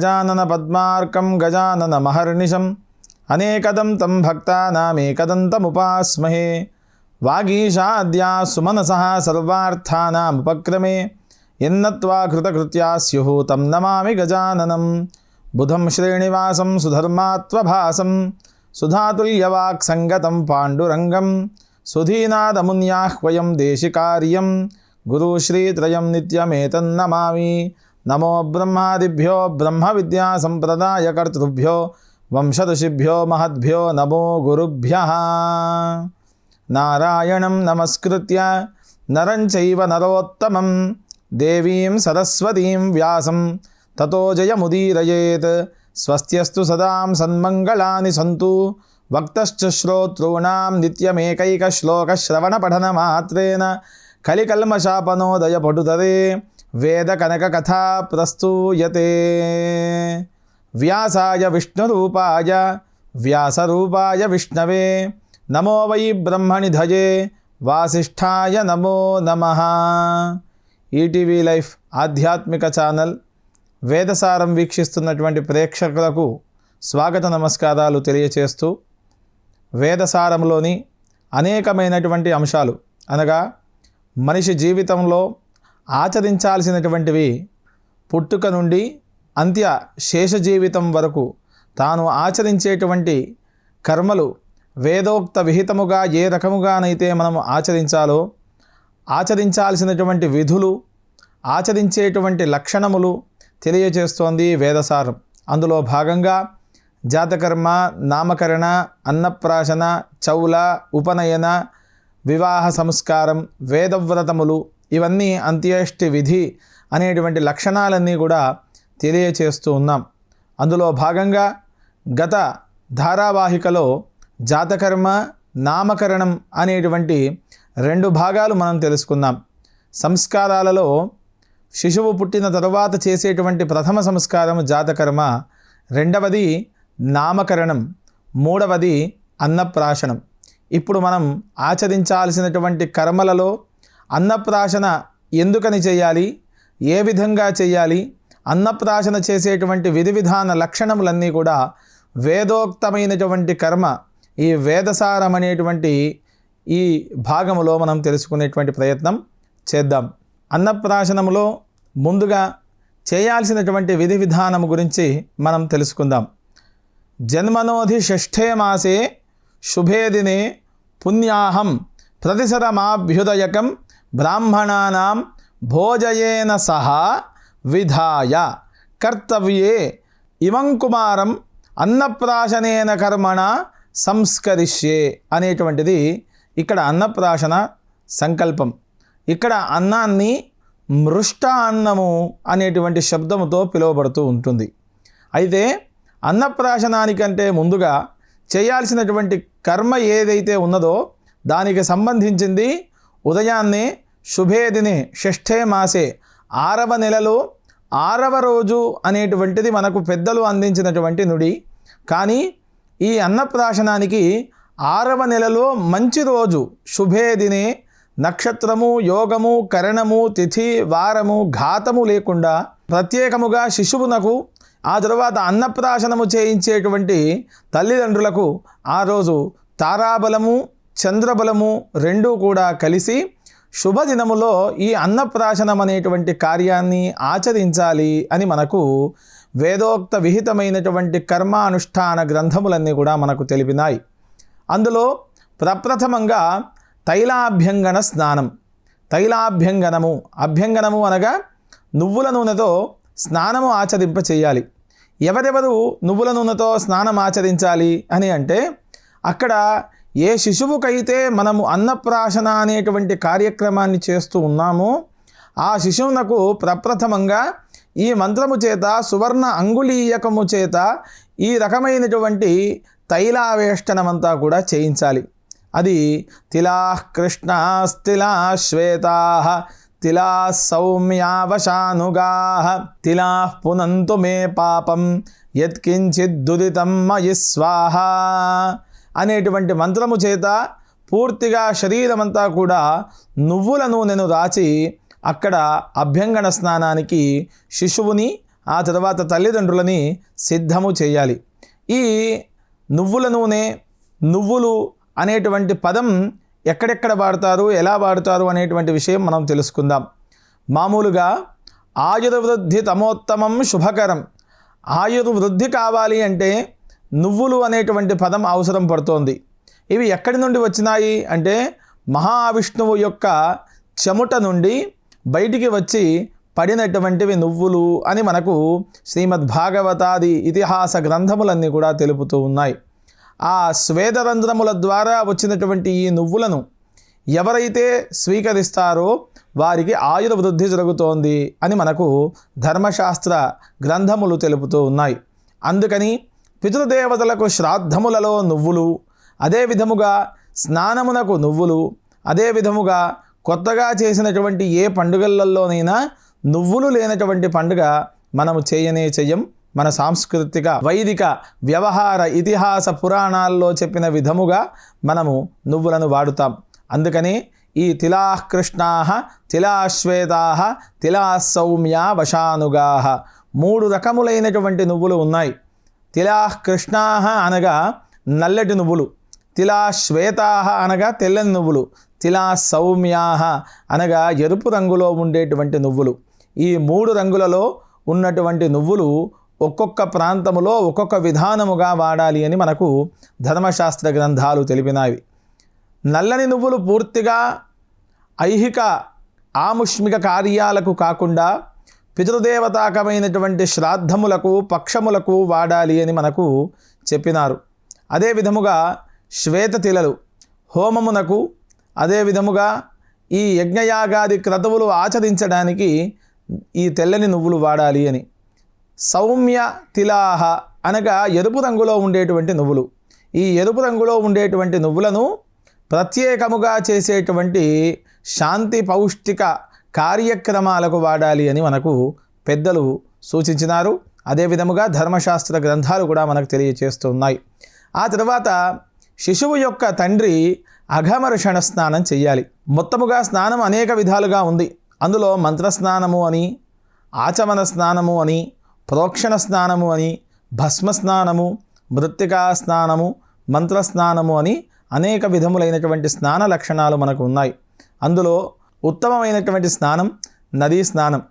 గజానన పద్మార్కం గజానన మహర్నిశం. అనేకదం తం భక్తానామేకదంతముపాస్మహే. వాగీషాద్యా సుమనస సర్వార్థానాముపక్రమే. ఎన్నత్వా కృతకృత్యా స్యుః తం నమామి గజాననం. బుధం శ్రేణివాసం సుధర్మాత్వభాసం. సుధాతుల్యవాక్ సంగతం పాండురంగం. సుధీనాదమున్యాహ్వయం దేశికార్యం. గురుశ్రీత్రయం నిత్యమేతన్నమామి. నమో బ్రహ్మాదిభ్యో బ్రహ్మ విద్యా సంప్రదాయకర్తృభ్యో వంశదృషిభ్యో మహద్భ్యో నమో గురుభ్య. నారాయణం నమస్కృత్య నరం చైవ నరోత్తమం దేవీం సరస్వతీం వ్యాసం తతో జయముదీరయేత్. స్వస్త్యస్తు సదాం సన్మంగళాని సంతు వక్తశ్చ శ్రోతॄణాం నిత్యమేకైకశ్లోకశ్రవణపఠనమాత్రేణ కలికల్మశాపనోదయ పటుతరే వేదకనకకథా ప్రస్తూయతే వ్యాసాయ విష్ణురూపాయ వ్యాసరూపాయ విష్ణవే. నమో వై బ్రహ్మణిధయే వాసిష్ఠాయ నమో నమ. ఈటీవీ లైఫ్ ఆధ్యాత్మిక ఛానల్. వేదసారం వీక్షిస్తున్నటువంటి ప్రేక్షకులకు స్వాగత నమస్కారాలు తెలియచేస్తూ వేదసారంలోని అనేకమైనటువంటి అంశాలు అనగా మనిషి జీవితంలో ఆచరించాల్సినటువంటివి పుట్టుక నుండి అంత్య శేష జీవితం వరకు తాను ఆచరించేటువంటి కర్మలు వేదోక్త విహితముగా ఏ రకముగానైతే మనం ఆచరించాలో ఆచరించాల్సినటువంటి విధులు ఆచరించేటువంటి లక్షణములు తెలియచేస్తోంది వేదసారం. అందులో భాగంగా జాతకర్మ నామకరణ అన్నప్రాశన చౌల ఉపనయన వివాహ సంస్కారం వేదవ్రతములు ఇవన్నీ అంత్యేష్టి విధి అనేటువంటి లక్షణాలన్నీ కూడా తెలియచేస్తూ ఉన్నాం. అందులో భాగంగా గత ధారావాహికలో జాతకర్మ నామకరణం అనేటువంటి రెండు భాగాలు మనం తెలుసుకుందాం. సంస్కారాలలో శిశువు పుట్టిన తరువాత చేసేటువంటి ప్రథమ సంస్కారం జాతకర్మ రెండవది నామకరణం మూడవది అన్నప్రాశనం. ఇప్పుడు మనం ఆచరించాల్సినటువంటి కర్మలలో అన్నప్రాశన ఎందుకని చేయాలి? ఏ విధంగా చేయాలి? అన్నప్రాశన చేసేటువంటి విధి విధాన లక్షణములన్నీ కూడా వేదోక్తమైనటువంటి కర్మ ఈ వేదసారం అనేటువంటి ఈ భాగములో మనం తెలుసుకునేటువంటి ప్రయత్నం చేద్దాం. అన్నప్రాశనములో ముందుగా చేయాల్సినటువంటి విధి విధానం గురించి మనం తెలుసుకుందాం. జన్మనోధి షష్ఠే మాసే శుభే దినే పుణ్యాహం ప్రతిసరమాభ్యుదయకం బ్రాహ్మణానాం భోజయేన సహా విధాయ. కర్తవ్యే ఇమం కుమారం అన్నప్రాశనేన కర్మణ సంస్కరిష్యే అనేటువంటిది ఇక్కడ అన్నప్రాశన సంకల్పం. ఇక్కడ అన్నాన్ని మృష్ట అన్నము అనేటువంటి శబ్దముతో పిలువబడుతూ ఉంటుంది. అయితే అన్నప్రాశనానికంటే ముందుగా చేయాల్సినటువంటి కర్మ ఏదైతే ఉన్నదో దానికి సంబంధించింది ఉదయాన్నే శుభేదిని షష్ఠే మాసే ఆరవ నెలలో ఆరవ రోజు అనేటువంటిది మనకు పెద్దలు అందించినటువంటి నుడి. కానీ ఈ అన్నప్రాశనానికి ఆరవ నెలలో మంచి రోజు శుభేదినే నక్షత్రము యోగము కరణము తిథి వారము ఘాతము లేకుండా ప్రత్యేకముగా శిశువునకు ఆ తరువాత అన్నప్రాశనము చేయించేటువంటి తల్లిదండ్రులకు ఆ రోజు తారాబలము చంద్రబలము రెండూ కూడా కలిసి శుభదినములో ఈ అన్నప్రాశనం అనేటువంటి కార్యాన్ని ఆచరించాలి అని మనకు వేదోక్త విహితమైనటువంటి కర్మానుష్ఠాన గ్రంథములన్నీ కూడా మనకు తెలిపినాయి. అందులో ప్రప్రథమంగా తైలాభ్యంగన స్నానం. తైలాభ్యంగనము అభ్యంగనము అనగా నువ్వుల నూనెతో స్నానము ఆచరింప చేయాలి. ఎవరెవరు నువ్వుల నూనెతో స్నానం ఆచరించాలి అని అంటే అక్కడ ఏ శిశువుకైతే మనము అన్నప్రాశన అనేటువంటి కార్యక్రమాన్ని చేస్తూ ఉన్నామో ఆ శిశువునకు ప్రప్రథమంగా ఈ మంత్రము చేత సువర్ణ అంగుళీయకము చేత ఈ రకమైనటువంటి తైలావేష్టనమంతా కూడా చేయించాలి. అది తిలా కృష్ణాస్తిలా శ్వేతా తిలా సౌమ్యావశానుగా తిలా పునంతు మే పాపం యత్కించిద్దుదితం మయి స్వాహ. అనేటువంటి మంత్రము చేత పూర్తిగా శరీరమంతా కూడా నువ్వుల నూనెను రాచి అక్కడ అభ్యంగన స్నానానికి శిశువుని ఆ తర్వాత తల్లిదండ్రులని సిద్ధము చేయాలి. ఈ నువ్వుల నూనె నువ్వులు అనేటువంటి పదం ఎక్కడెక్కడ వాడతారు ఎలా వాడతారు అనేటువంటి విషయం మనం తెలుసుకుందాం. మామూలుగా ఆయుర్వృద్ధి తమోత్తమం శుభకరం. ఆయుర్వృద్ధి కావాలి అంటే నువ్వులు అనేటువంటి పదం అవసరం పడుతోంది. ఇవి ఎక్కడి నుండి వచ్చినాయి? అంటే మహావిష్ణువు యొక్క చెముట నుండి బయటికి వచ్చి పడినటువంటివి నువ్వులు అని మనకు శ్రీమద్ భాగవతాది ఇతిహాస గ్రంథములన్నీ కూడా తెలుపుతూ ఉన్నాయి. ఆ స్వేదరంధ్రముల ద్వారా వచ్చినటువంటి ఈ నువ్వులను ఎవరైతే స్వీకరిస్తారో వారికి ఆయుర్వృద్ధి జరుగుతోంది అని మనకు ధర్మశాస్త్ర గ్రంథములు తెలుపుతూ ఉన్నాయి. అందుకని పితృదేవతలకు శ్రాద్ధములలో నువ్వులు అదే విధముగా స్నానమునకు నువ్వులు అదే విధముగా కొత్తగా చేసినటువంటి ఏ పండుగలలోనైనా నువ్వులు లేనటువంటి పండుగ మనము చేయనే చెయ్యం మన సాంస్కృతిక వైదిక వ్యవహార ఇతిహాస పురాణాల్లో చెప్పిన విధముగా మనము నువ్వులను వాడుతాం. అందుకని ఈ తిలాకృష్ణా తిలాశ్వేతా తిలాశ్వేతాహ తిలా సౌమ్య వశానుగా మూడు రకములైనటువంటి నువ్వులు ఉన్నాయి. తిలా కృష్ణాహ అనగా నల్లటి నువ్వులు. తిలా శ్వేతాహ అనగా తెల్లని నువ్వులు. తిలా సౌమ్యాహ అనగా ఎరుపు రంగులో ఉండేటువంటి నువ్వులు. ఈ మూడు రంగులలో ఉన్నటువంటి నువ్వులు ఒక్కొక్క ప్రాంతములో ఒక్కొక్క విధానముగా వాడాలి అని మనకు ధర్మశాస్త్ర గ్రంథాలు తెలిపినవి నల్లని నువ్వులు పూర్తిగా ఐహిక ఆముష్మిక కార్యాలకు కాకుండా పితృదేవతాకమైనటువంటి శ్రాద్ధములకు పక్షములకు వాడాలి అని మనకు చెప్పినారు. అదే విధముగా శ్వేత తిలలు హోమమునకు అదే విధముగా ఈ యజ్ఞయాగాది క్రతువులు ఆచరించడానికి ఈ తెల్లని నువ్వులు వాడాలి అని. సౌమ్య తిలాహ అనగా ఎరుపు రంగులో ఉండేటువంటి నువ్వులు. ఈ ఎరుపు రంగులో ఉండేటువంటి నువ్వులను ప్రత్యేకముగా చేసేటువంటి శాంతి పౌష్టిక కార్యక్రమాలకు వాడాలి అని మనకు పెద్దలు సూచించినారు. అదే విధముగా ధర్మశాస్త్ర గ్రంథాలు కూడా మనకు తెలియచేస్తున్నాయి. ఆ తర్వాత శిశువు యొక్క తండ్రి అఘమర్షణ స్నానం చేయాలి మొత్తముగా స్నానం అనేక విధాలుగా ఉంది. అందులో మంత్రస్నానము అని ఆచమన స్నానము అని ప్రోక్షణ స్నానము అని భస్మ స్నానము మృత్తికా స్నానము మంత్ర స్నానము అని అనేక విధములైనటువంటి స్నాన లక్షణాలు మనకు ఉన్నాయి. అందులో ఉత్తమమైనటువంటి స్నానం నదీ స్నానం.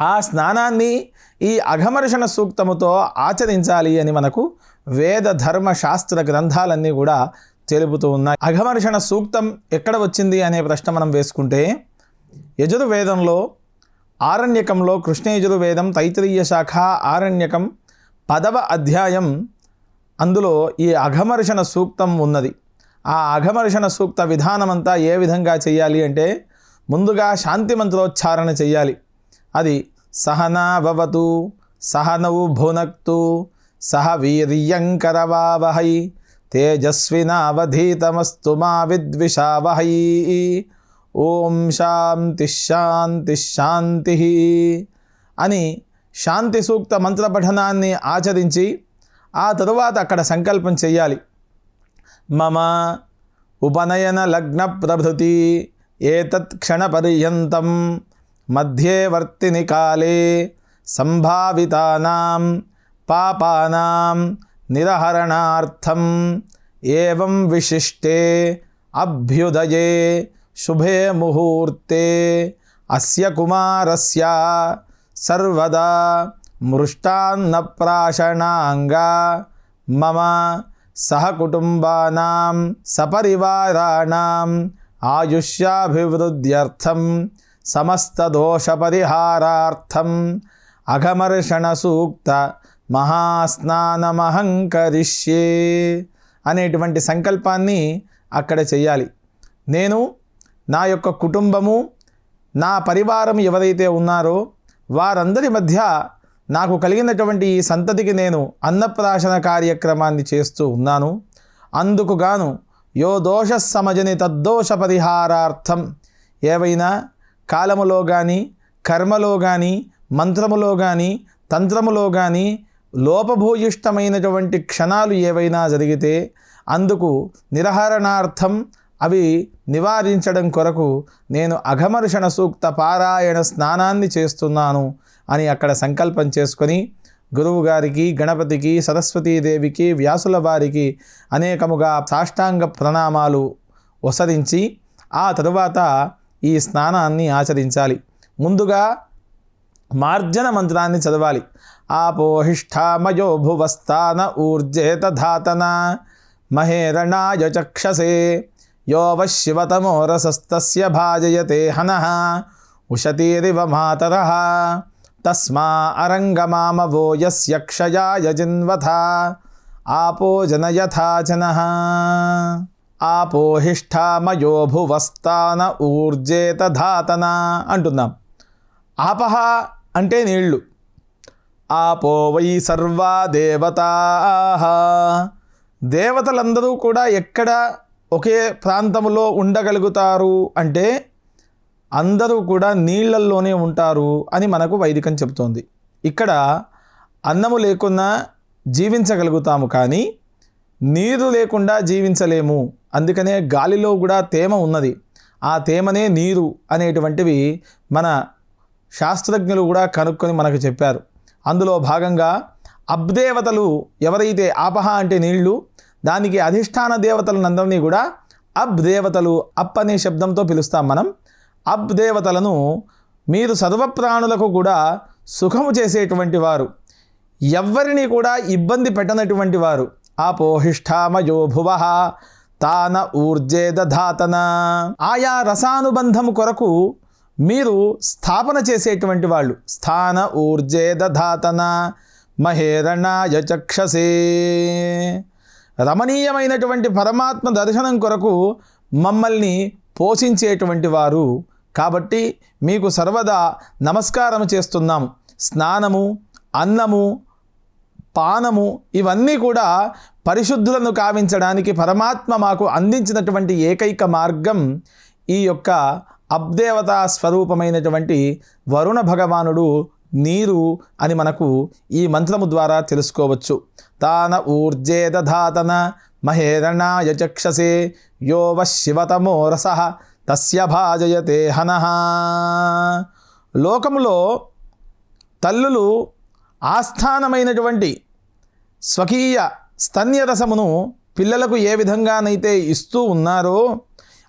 ఆ స్నానాన్ని ఈ అఘమర్షణ సూక్తముతో ఆచరించాలి అని మనకు వేద ధర్మ శాస్త్ర గ్రంథాలన్నీ కూడా తెలుపుతూ ఉన్నాయి. అఘమర్షణ సూక్తం ఎక్కడ వచ్చింది అనే ప్రశ్న మనం వేసుకుంటే యజుర్వేదంలో ఆరణ్యకంలో కృష్ణయజుర్వేదం తైత్రీయ శాఖ ఆరణ్యకం పదవ అధ్యాయం అందులో ఈ అఘమర్షణ సూక్తం ఉన్నది. ఆ అఘమర్షణ సూక్త విధానమంతా ఏ విధంగా చేయాలి అంటే ముందుగా శాంతి మంత్రోచ్చారణ చేయాలి అది సహనాభవతు సహనవు భునక్తు సహ వీర్యంకరవావహై తేజస్వినావధీతమస్తు మా విద్విషావహై. ఓం శాంతి శాంతి శాంతి అని శాంతి సూక్త మంత్ర పఠనాన్ని ఆచరించి ఆ తరువాత అక్కడ సంకల్పం చేయాలి మమ ఉపనయన లగ్న ప్రభృతి ఏతత్ క్షణపర్యంతం మధ్యేవర్తిని కాలే సంభావితానాం పాపానాం నిరహరణార్థం ఏవం విశిష్టే అభ్యుదయే శుభే ముహూర్తే అస్య కుమారస్య సర్వదా మృష్టాన్నప్రాశనాంగా మమ సహకుటుంబానాం సపరివారాణం ఆయుష్యాభివృద్ధ్యర్థం సమస్తదోషపరిహారార్థం అఘమర్షణ సూక్త మహాస్నానమహంకరిష్యే అనేటువంటి సంకల్పాన్ని అక్కడ చెయ్యాలి. నేను నా యొక్క కుటుంబము నా పరివారం ఎవరైతే ఉన్నారో వారందరి మధ్య నాకు కలిగినటువంటి ఈ సంతతికి నేను అన్నప్రాశన కార్యక్రమాన్ని చేస్తూ ఉన్నాను. అందుకు గాను యో దోష సమజని తద్దోష పరిహారార్థం ఏవైనా కాలములో కానీ కర్మలో కానీ మంత్రములో కానీ తంత్రములో కానీ లోపభూయిష్టమైనటువంటి క్షణాలు ఏవైనా జరిగితే అందుకు నిరహరణార్థం అవి నివారించడం కొరకు నేను అఘమర్షణ సూక్త పారాయణ స్నానాన్ని చేస్తున్నాను అని అక్కడ సంకల్పం చేసుకొని గురువు గారికి గణపతికి సరస్వతీదేవికి వ్యాసుల వారికి అనేకముగా సాష్టాంగ ప్రణామాలు వసరించి ఆ తరువాత ఈ స్నానాన్ని ఆచరించాలి. ముందుగా మార్జన మంత్రాన్ని చదవాలి. ఆపోహిష్ఠామయో భువస్థాన ఊర్జేత ధాతన మహేరణాయ చక్షసే యోవ శివతమో రసస్తస్య భాజయతే హన ఉషతీరివ మాతర తస్మా అరంగమామవో యస్య క్షయాయ జిన్వథ ఆపో జనయథా జనః ఆపోహిష్ఠామయో భువస్థాన ఊర్జేత ధాతన అంటున్నాం। ఆపహ అంటే నీళ్ళు। ఆపో వై సర్వా దేవతా। దేవతలందరూ కూడా ఎక్కడ ఒకే ప్రాంతంలో ఉండగలుగుతారు అంటే అందరూ కూడా నీళ్ళల్లోనే ఉంటారు అని మనకు వైదికం చెబుతోంది. ఇక్కడ అన్నము లేకున్నా జీవించగలుగుతాము కానీ నీరు లేకుండా జీవించలేము. అందుకనే గాలిలో కూడా తేమ ఉన్నది. ఆ తేమనే నీరు అనేటువంటివి మన శాస్త్రజ్ఞులు కూడా కనుక్కొని మనకు చెప్పారు. అందులో భాగంగా అబ్దేవతలు ఎవరైతే ఆపహ అంటే నీళ్ళు దానికి అధిష్టాన దేవతలనందరినీ కూడా అబ్ దేవతలు అప్ అనే శబ్దంతో పిలుస్తాం మనం. అబ్ దేవతలను మీరు సర్వప్రాణులకు కూడా సుఖము చేసేటువంటి వారు. ఎవ్వరిని కూడా ఇబ్బంది పెట్టనటువంటి వారు. ఆపోహిష్ఠామయో భువ తాన ఊర్జేదధాతన ఆయా రసానుబంధము కొరకు మీరు స్థాపన చేసేటువంటి వాళ్ళు. స్థాన ఊర్జే దధాతన మహేరణాయ చక్షసే. రమణీయమైనటువంటి పరమాత్మ దర్శనం కొరకు మమ్మల్ని పోషించేటువంటి వారు కాబట్టి మీకు సర్వదా నమస్కారం చేస్తున్నాం. స్నానము అన్నము పానము ఇవన్నీ కూడా పరిశుద్ధులను కావించడానికి పరమాత్మ మాకు అందించినటువంటి ఏకైక మార్గం ఈ యొక్క అబ్దేవతా స్వరూపమైనటువంటి వరుణ భగవానుడు నీరు అని మనకు ఈ మంత్రము ద్వారా తెలుసుకోవచ్చు. తాన ఊర్జేదధాతన మహేరణాయ చక్షసే యో శివతమో రస. తస్య భాజయతే హనహ లోకములో తల్లులు ఆస్థానమైనటువంటి స్వకీయ స్తన్యరసమును పిల్లలకు ఏ విధంగానైతే ఇస్తూ ఉన్నారో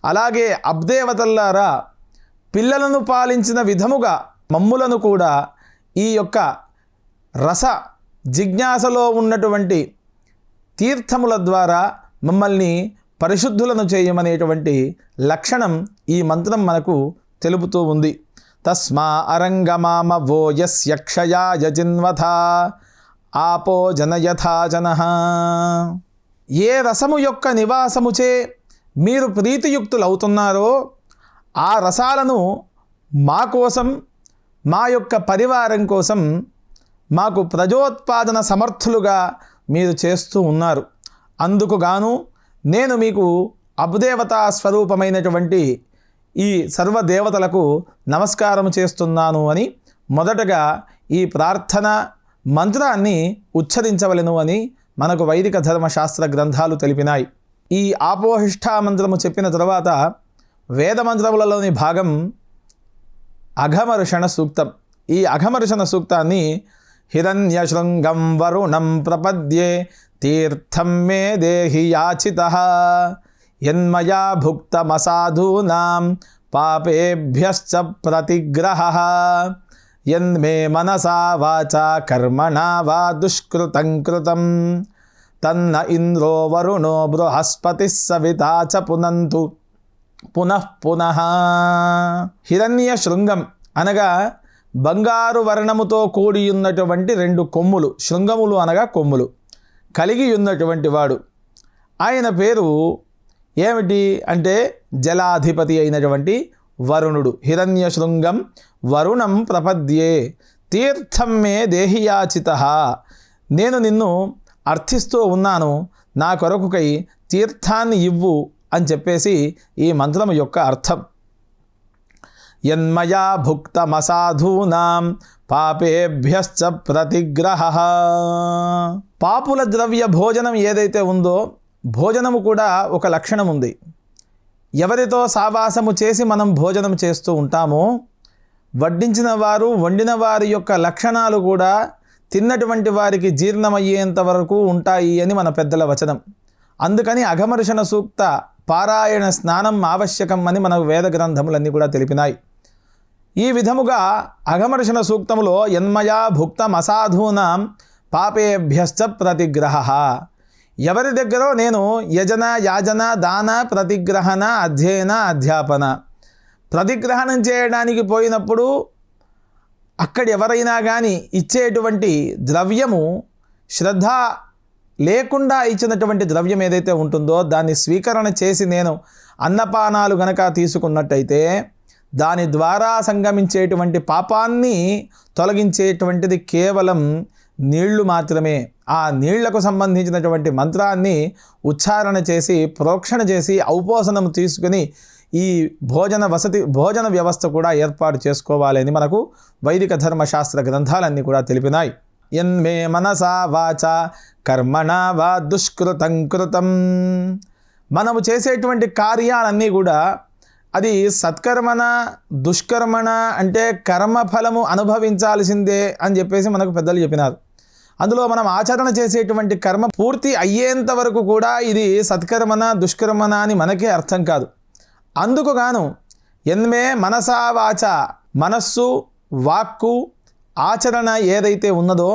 అలాగే అబ్దేవతల్లారా పిల్లలను పాలించిన విధముగా మమ్ములను కూడా ఈ యొక్క రస జిజ్ఞాసలో ఉన్నటువంటి తీర్థముల ద్వారా మమ్మల్ని పరిశుద్ధులను చేయమనేటువంటి లక్షణం ఈ మంత్రం మనకు తెలుపుతూ ఉంది. తస్మా అరంగమామ వో యస్యక్షయా యజిన్వథ ఆపో జనయథా జన. ఏ రసము యొక్క నివాసముచే మీరు ప్రీతియుక్తులవుతున్నారో ఆ రసాలను మా కోసం మా యొక్క పరివారం కోసం మాకు ప్రజోత్పాదన సమర్థులుగా మీరు చేస్తూ ఉన్నారు. అందుకు గాను నేను మీకు అపదేవతా స్వరూపమైనటువంటి ఈ సర్వదేవతలకు నమస్కారం చేస్తున్నాను అని మొదటగా ఈ ప్రార్థన మంత్రాన్ని ఉచ్చరించవలను అని మనకు వైదిక ధర్మశాస్త్ర గ్రంథాలు తెలిపినాయి. ఈ ఆపోహిష్ఠా మంత్రము చెప్పిన తర్వాత వేద మంత్రములలోని భాగం అఘమర్షణ సూక్తం. ఈ అఘమర్షణ సూక్తాన్ని హిరణ్యశృంగం వరుణం ప్రపద్యే తీర్థం మే దేహి యాచిత యన్మయా భుక్తమసాధూనాం పాపేభ్యశ్చ ప్రతిగ్రహ యన్మే మనసా వాచా కర్మణా వా దుష్కృతం కృతం తన్న ఇంద్రో వరుణో బృహస్పతి సవితా చ పునంతు పునః పునః హిరణ్య శృంగం అనగా బంగారు వర్ణముతో కూడియున్నటువంటి రెండు కొమ్ములు శృంగములు అనగా కొమ్ములు. కలిగి ఉన్నటువంటి వాడు. ఆయన పేరు ఏమిటి అంటే జలాధిపతి అయినటువంటి వరుణుడు. హిరణ్య శృంగం వరుణం ప్రపద్యే. తీర్థం మే దేహియాచిత. నేను నిన్ను అర్థిస్తూ ఉన్నాను. నా కొరకుకై తీర్థాన్ని ఇవ్వు అని చెప్పేసి ఈ మంత్రం యొక్క అర్థం. యన్మయా భుక్తమసాధూనాం పాపేభ్యశ్చ ప్రతిగ్రహ. పాపుల ద్రవ్య భోజనం ఏదైతే ఉందో భోజనము కూడా ఒక లక్షణం ఉంది. ఎవరితో సావాసము చేసి మనం భోజనం చేస్తూ ఉంటామో వడ్డించిన వారు వండిన వారి యొక్క లక్షణాలు కూడా తిన్నటువంటి వారికి జీర్ణమయ్యేంత వరకు ఉంటాయి అని మన పెద్దల వచనం. అందుకని అఘమర్షణ సూక్త పారాయణ స్నానం ఆవశ్యకం అని మన వేద గ్రంథములన్నీ కూడా తెలిపినాయి. ఈ విధముగా అఘమర్షణ సూక్తములో యన్మయా భుక్తం అసాధూనాం పాపేభ్యశ్చ ప్రతిగ్రహ. ఎవరి దగ్గర నేను యజన యాజన దాన ప్రతిగ్రహణ అధ్యయన అధ్యాపన. ప్రతిగ్రహణం చేయడానికి పోయినప్పుడు అక్కడ ఎవరైనా కానీ ఇచ్చేటువంటి ద్రవ్యము శ్రద్ధ లేకుండా ఇచ్చినటువంటి ద్రవ్యం ఏదైతే ఉంటుందో దాన్ని స్వీకరణ చేసి నేను అన్నపానాలు గనక తీసుకున్నట్టయితే దాని ద్వారా సంగమించేటువంటి పాపాన్ని తొలగించేటువంటిది కేవలం నీళ్ళు మాత్రమే. ఆ నీళ్ళకు సంబంధించినటువంటి మంత్రాన్ని ఉచ్చారణ చేసి ప్రోక్షణ చేసి ఔపోసనం తీసుకుని ఈ భోజన వసతి భోజన వ్యవస్థ కూడా ఏర్పాటు చేసుకోవాలని మనకు వైదిక ధర్మశాస్త్ర గ్రంథాలన్నీ కూడా తెలిపినాయి. ఎన్మే మనసా వాచ కర్మణ వా దుష్కృతం కృతం. మనము చేసేటువంటి కార్యాలన్నీ కూడా అది సత్కర్మణ దుష్కర్మణ అంటే కర్మఫలము అనుభవించాల్సిందే అని చెప్పేసి మనకు పెద్దలు చెప్పినారు. అందులో మనం ఆచరణ చేసేటువంటి కర్మ పూర్తి అయ్యేంత వరకు కూడా ఇది సత్కర్మణ దుష్కర్మణ అని మనకే అర్థం కాదు. అందుకు గాను ఎన్మే మనసావాచ మనస్సు వాక్కు ఆచరణ ఏదైతే ఉన్నదో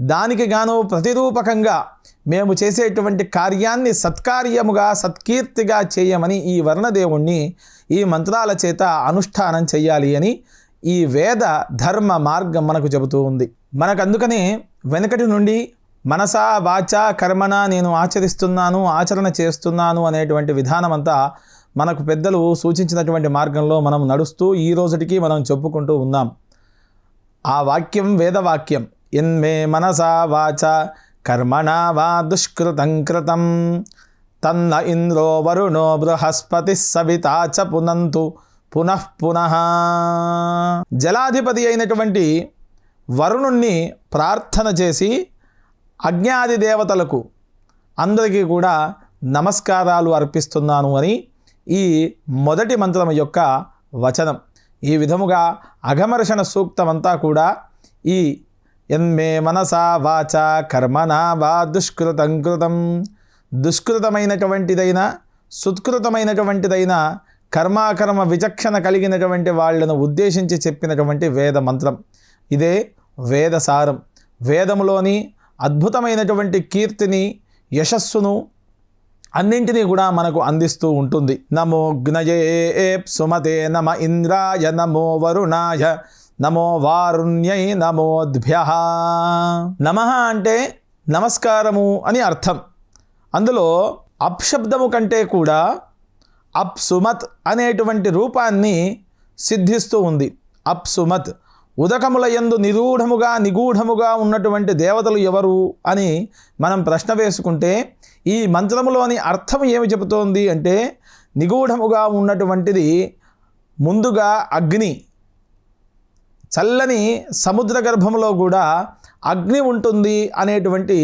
దానికి గాను ప్రతిరూపకంగా మేము చేసేటువంటి కార్యాన్ని సత్కార్యముగా సత్కీర్తిగా చేయమని ఈ వర్ణదేవుణ్ణి ఈ మంత్రాల చేత అనుష్ఠానం చెయ్యాలి అని ఈ వేద ధర్మ మార్గం మనకు చెబుతూ ఉంది. మనకందుకనే వెనకటి నుండి మనసా వాచ కర్మన నేను ఆచరిస్తున్నాను ఆచరణ చేస్తున్నాను అనేటువంటి విధానం అంతా మనకు పెద్దలు సూచించినటువంటి మార్గంలో మనం నడుస్తూ ఈ రోజుటికి మనం చెప్పుకుంటూ ఉన్నాం. ఆ వాక్యం వేదవాక్యం. ఎన్మే మనసా వాచ కర్మణ వా దుష్కృతం కృతం. తన్న ఇంద్రో వరుణో బృహస్పతి సవితా చ పునంతు. పునః పునః. జలాధిపతి అయినటువంటి వరుణుణ్ణి ప్రార్థన చేసి అజ్ఞాది దేవతలకు అందరికీ కూడా నమస్కారాలు అర్పిస్తున్నాను అని ఈ మొదటి మంత్రం యొక్క వచనం. ఈ విధముగా అఘమర్షణ సూక్తమంతా కూడా ఈ ఎన్మే మనసా వాచ కర్మణ వా దుష్కృతం కృతం. దుష్కృతమైనటువంటిదైన సుత్కృతమైనటువంటిదైన కర్మాకర్మ విచక్షణ కలిగినటువంటి వాళ్ళను ఉద్దేశించి చెప్పినటువంటి వేద మంత్రం ఇదే వేద సారం వేదములోని అద్భుతమైనటువంటి కీర్తిని యశస్సును అన్నింటినీ కూడా మనకు అందిస్తూ ఉంటుంది. నమో జ్ఞయే సుమతే నమ ఇంద్రాయ నమో వరుణాయ నమో వారుణ్యై నమోద్భ్య. నమ అంటే నమస్కారము అని అర్థం. అందులో అప్శబ్దము కంటే కూడా అప్సుమత్ అనేటువంటి రూపాన్ని సిద్ధిస్తూ ఉంది. అప్సుమత్ ఉదకముల యందు నిరూఢముగా నిగూఢముగా ఉన్నటువంటి దేవతలు ఎవరు అని మనం ప్రశ్న వేసుకుంటే ఈ మంత్రములోని అర్థం ఏమి చెబుతోంది అంటే నిగూఢముగా ఉన్నటువంటిది ముందుగా అగ్ని చల్లని సముద్ర గర్భంలో కూడా అగ్ని ఉంటుంది అనేటువంటి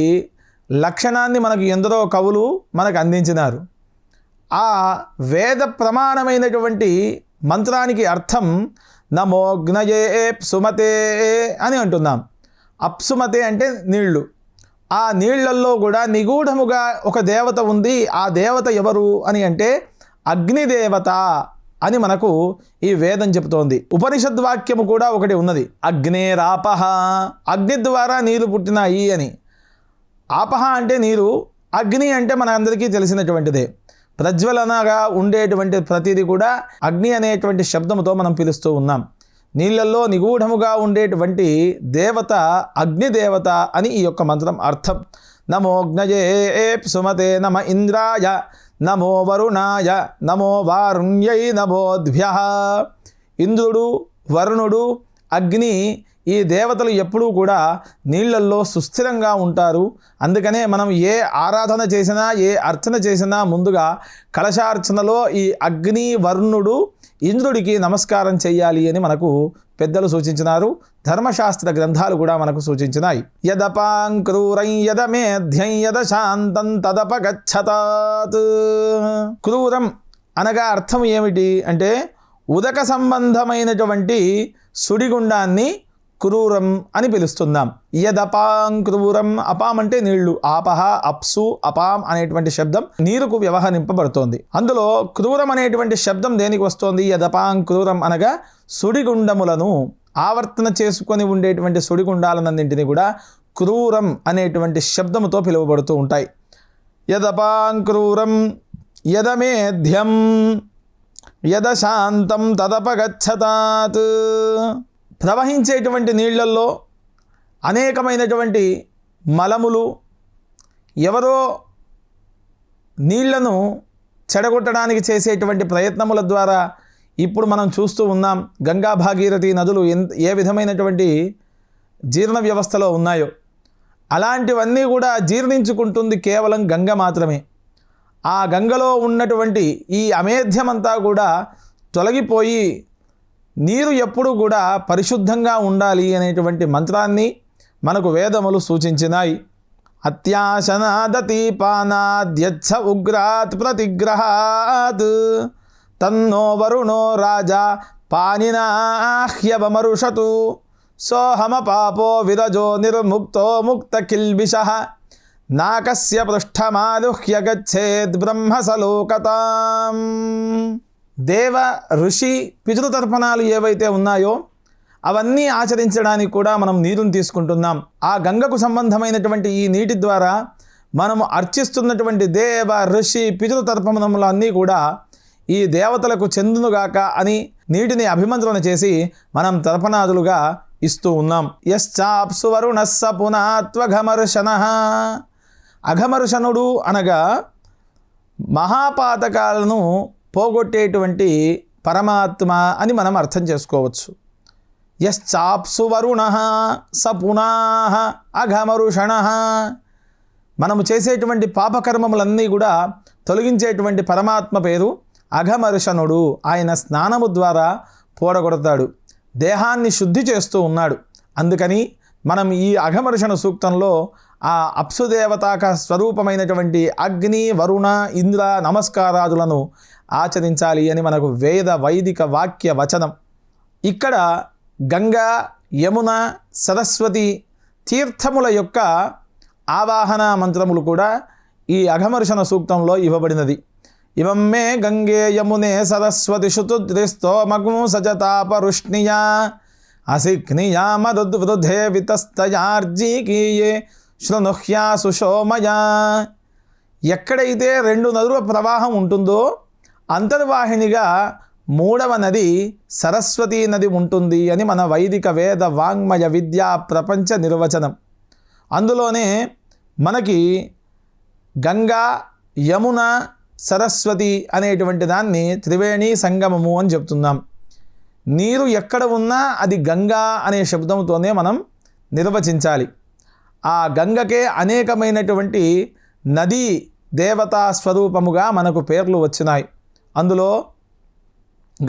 లక్షణాన్ని మనకు ఎందరో కవులు మనకు అందించినారు. ఆ వేద ప్రమాణమైనటువంటి మంత్రానికి అర్థం నమోగ్నయే సుమతే అని అంటున్నాం. అప్సుమతే అంటే నీళ్ళు. ఆ నీళ్ళల్లో కూడా నిగూఢముగా ఒక దేవత ఉంది. ఆ దేవత ఎవరు అని అంటే అగ్నిదేవత అని మనకు ఈ వేదం చెబుతోంది. ఉపనిషద్వాక్యము కూడా ఒకటి ఉన్నది. అగ్నేరాపహ అగ్ని ద్వారా నీరు పుట్టినాయి అని. ఆపహ అంటే నీరు అగ్ని అంటే మన అందరికీ తెలిసినటువంటిదే. ప్రజ్వలనగా ఉండేటువంటి ప్రతిదీ కూడా అగ్ని అనేటువంటి శబ్దముతో మనం పిలుస్తూ ఉన్నాం. నీళ్ళల్లో నిగూఢముగా ఉండేటువంటి దేవత అగ్నిదేవత అని ఈ యొక్క మంత్రం అర్థం. నమోగ్నయే సుమతే నమ ఇంద్రాయ నమో వరుణాయ నమో వారుణ్యై నమోద్భ్య. ఇంద్రుడు వరుణుడు అగ్ని ఈ దేవతలు ఎప్పుడూ కూడా నీళ్ళల్లో సుస్థిరంగా ఉంటారు. అందుకనే మనం ఏ ఆరాధన చేసినా ఏ అర్చన చేసినా ముందుగా కలశార్చనలో ఈ అగ్ని వర్ణుడు ఇంద్రుడికి నమస్కారం చేయాలి అని మనకు పెద్దలు సూచించినారు. ధర్మశాస్త్ర గ్రంథాలు కూడా మనకు సూచించినాయి. యదపాంక్రూరం యదమేధ్యం యద శాంతం తదపగచ్చతాత్. క్రూరం అనగా అర్థం ఏమిటి అంటే ఉదక సంబంధమైనటువంటి సుడిగుండాన్ని క్రూరం అని పిలుస్తున్నాం. యదపాం క్రూరం అపాం అంటే నీళ్ళు. ఆపహ అప్సు అపాం అనేటువంటి శబ్దం నీరుకు వ్యవహరింపబడుతోంది. అందులో క్రూరం అనేటువంటి శబ్దం దేనికి వస్తోంది? యదపాం క్రూరం అనగా సుడిగుండములను ఆవర్తన చేసుకొని ఉండేటువంటి సుడిగుండాలన్నింటినీ కూడా క్రూరం అనేటువంటి శబ్దముతో పిలువబడుతూ ఉంటాయి. యదపాం క్రూరం యదమేధ్యం యద శాంతం తదపగచ్చతాత్ ప్రవహించేటువంటి నీళ్ళల్లో అనేకమైనటువంటి మలములు ఎవరో నీళ్ళను చెడగొట్టడానికి చేసేటువంటి ప్రయత్నముల ద్వారా ఇప్పుడు మనం చూస్తూ ఉన్నాం గంగా భాగీరథి నదులు ఏ విధమైనటువంటి జీర్ణ వ్యవస్థలో ఉన్నాయో. అలాంటివన్నీ కూడా జీర్ణించుకుంటుంది కేవలం గంగ మాత్రమే. ఆ గంగలో ఉన్నటువంటి ఈ అమేధ్యమంతా కూడా తొలగిపోయి నీరు ఎప్పుడు కూడా పరిశుద్ధంగా ఉండాలి అనేటువంటి మంత్రాన్ని మనకు వేదములు సూచించినాయి. అత్యాశనాదతి పానాద్యచ్చ ఉగ్రాత్ ప్రతిగ్రహాత్. తన్నో వరుణో రాజా పానినాహ్యవమరుషతు సోహమ పాపో విరజో నిర్ముక్తో ముక్త కిల్బిష. నాకస్య పృష్ఠమాలుహ్య గచ్చేద్ బ్రహ్మసలోకతాం. దేవ ఋషి పితృతర్పణాలు ఏవైతే ఉన్నాయో అవన్నీ ఆచరించడానికి కూడా మనం నీరుని తీసుకుంటున్నాం. ఆ గంగకు సంబంధమైనటువంటి ఈ నీటి ద్వారా మనము అర్చిస్తున్నటువంటి దేవ ఋషి పితృతర్పణములు అన్నీ కూడా ఈ దేవతలకు చెందునుగాక అని నీటిని అభిమంత్రణ చేసి మనం తర్పణాదులుగా ఇస్తూ ఉన్నాం. యశ్చాప్సు వరుణస్స పునాత్వఘమర్షణ. అఘమర్షణుడు అనగా మహాపాతకాలను పోగొట్టేటువంటి పరమాత్మ అని మనం అర్థం చేసుకోవచ్చు. యశ్చాప్సు వరుణ స పునాహ అఘమరుషణ. మనము చేసేటువంటి పాపకర్మములన్నీ కూడా తొలగించేటువంటి పరమాత్మ పేరు అఘమరుషణుడు. ఆయన స్నానము ద్వారా పూడగొడతాడు దేహాన్ని శుద్ధి చేస్తూ ఉన్నాడు. అందుకని మనం ఈ అఘమర్షణ సూక్తంలో ఆ అప్సుదేవతాక స్వరూపమైనటువంటి అగ్ని వరుణ ఇంద్ర నమస్కారాదులను ఆచరించాలి అని మనకు వేద వైదిక వాక్య వచనం. ఇక్కడ గంగా యమున సరస్వతి తీర్థముల యొక్క ఆవాహన మంత్రములు కూడా ఈ అఘమర్షణ సూక్తంలో ఇవ్వబడినది. ఇవం మే గంగే యమునే సరస్వతి శుతుద్రిస్తోమగ్ము సజతాపరుష్ణియా అసిక్నియా మరుద్వృధే వితస్తయార్జీకీయే శృణుహ్యా సుషోమయా ఎక్కడైతే రెండు నదుల ప్రవాహం ఉంటుందో అంతర్వాహినిగా మూడవ నది సరస్వతీ నది ఉంటుంది అని మన వైదిక వేద వాంగ్మయ విద్యా ప్రపంచ నిర్వచనం. అందులోనే మనకి గంగా యమున సరస్వతి అనేటువంటి దాన్ని త్రివేణి సంగమము అని చెప్తున్నాం. నీరు ఎక్కడ ఉన్నా అది గంగా అనే శబ్దంతోనే మనం నిర్వచించాలి. ఆ గంగకే అనేకమైనటువంటి నదీ దేవతా స్వరూపముగా మనకు పేర్లు వచ్చినాయి. అందులో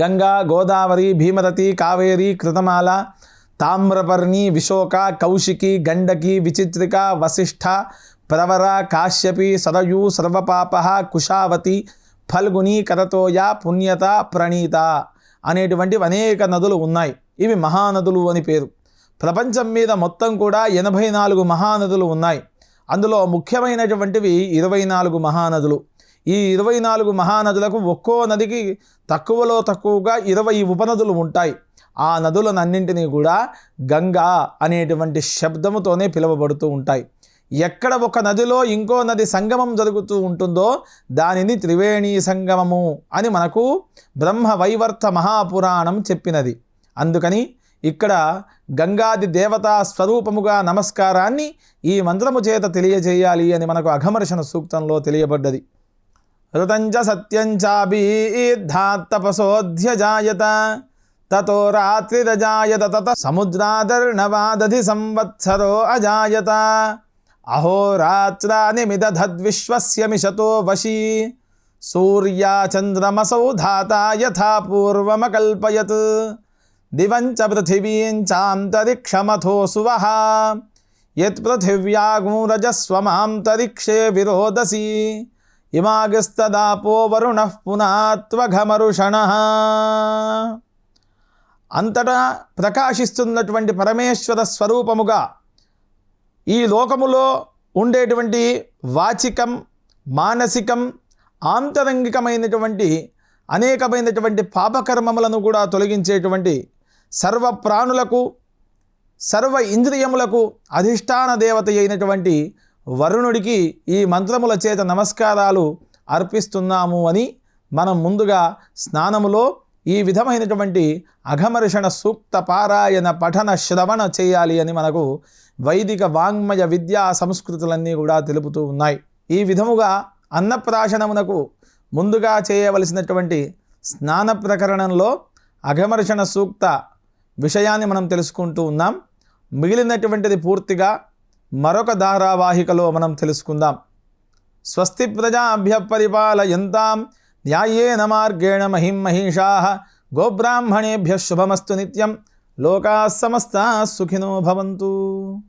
గంగా గోదావరి భీమరతి కావేరి కృతమాల తామ్రపర్ణి విశోక కౌశికి గండకి విచిత్రిక వశిష్ఠ ప్రవర కాశ్యపి సరయు సర్వపాప కుషావతి ఫల్గుని కరతోయ పుణ్యత ప్రణీత అనేటువంటివి అనేక నదులు ఉన్నాయి. ఇవి మహానదులు అని పేరు. ప్రపంచం మీద మొత్తం కూడా ఎనభై నాలుగు మహానదులు ఉన్నాయి. అందులో ముఖ్యమైనటువంటివి ఇరవై నాలుగు మహానదులు. ఈ ఇరవై నాలుగు మహానదులకు ఒక్కో నదికి తక్కువలో తక్కువగా ఇరవై ఉపనదులు ఉంటాయి. ఆ నదులనన్నింటినీ కూడా గంగా అనేటువంటి శబ్దముతోనే పిలువబడుతూ ఉంటాయి. ఎక్కడ ఒక నదిలో ఇంకో నది సంగమం జరుగుతూ ఉంటుందో దానిని త్రివేణి సంగమము అని మనకు బ్రహ్మ వైవర్త మహాపురాణం చెప్పినది. అందుకని ఇక్కడ గంగాది దేవతా స్వరూపముగా నమస్కారాన్ని ఈ మంత్రము చేత తెలియజేయాలి అని మనకు అఘమర్షణ సూక్తంలో తెలియబడ్డది. ఋతంచ సత్యంచాభిధాత్తపసోధ్యజాయత తతో రాత్రిరజాయత తత సముద్రాదర్ణవాదధి సంవత్సరో అజాయత అహోరాత్రాని మిదధద్విశ్వస్య మిషతో వశీ సూర్యా చంద్రమసౌ ధాత యథా పూర్వమకల్పయత్ దివంచ పృథివీం చాంతరిక్షమథో సువః యత్ విరోదసి ఇమాగస్తదాపో వరుణ పునాత్వఘమరుషణ. అంతటా ప్రకాశిస్తున్నటువంటి పరమేశ్వర స్వరూపముగా ఈ లోకములో ఉండేటువంటి వాచికం మానసికం ఆంతరంగికమైనటువంటి అనేకమైనటువంటి పాపకర్మములను కూడా తొలగించేటువంటి సర్వ ప్రాణులకు సర్వ ఇంద్రియములకు అధిష్టాన దేవత అయినటువంటి వరుణుడికి ఈ మంత్రముల చేత నమస్కారాలు అర్పిస్తున్నాము అని మనం ముందుగా స్నానములో ఈ విధమైనటువంటి అఘమర్షణ సూక్త పారాయణ పఠన శ్రవణ చేయాలి అని మనకు వైదిక వాంగ్మయ విద్యా సంస్కృతులన్నీ కూడా తెలుపుతూ ఉన్నాయి. ఈ విధముగా అన్నప్రాశనమునకు ముందుగా చేయవలసినటువంటి స్నాన ప్రకరణంలో అఘమర్షణ సూక్త విషయాన్ని మనం తెలుసుకుంటూ ఉన్నాం. మిగిలినటువంటిది పూర్తిగా మరొక ధారావాహికలో మనం తెలుసుకుందాం. స్వస్తి ప్రజాభ్య పరిపాలయంతాం న్యాయేన మార్గేణ మహిం మహిషా గోబ్రాహ్మణేభ్య శుభమస్తు నిత్యం. లోకా సమస్త సుఖినో భవంతు.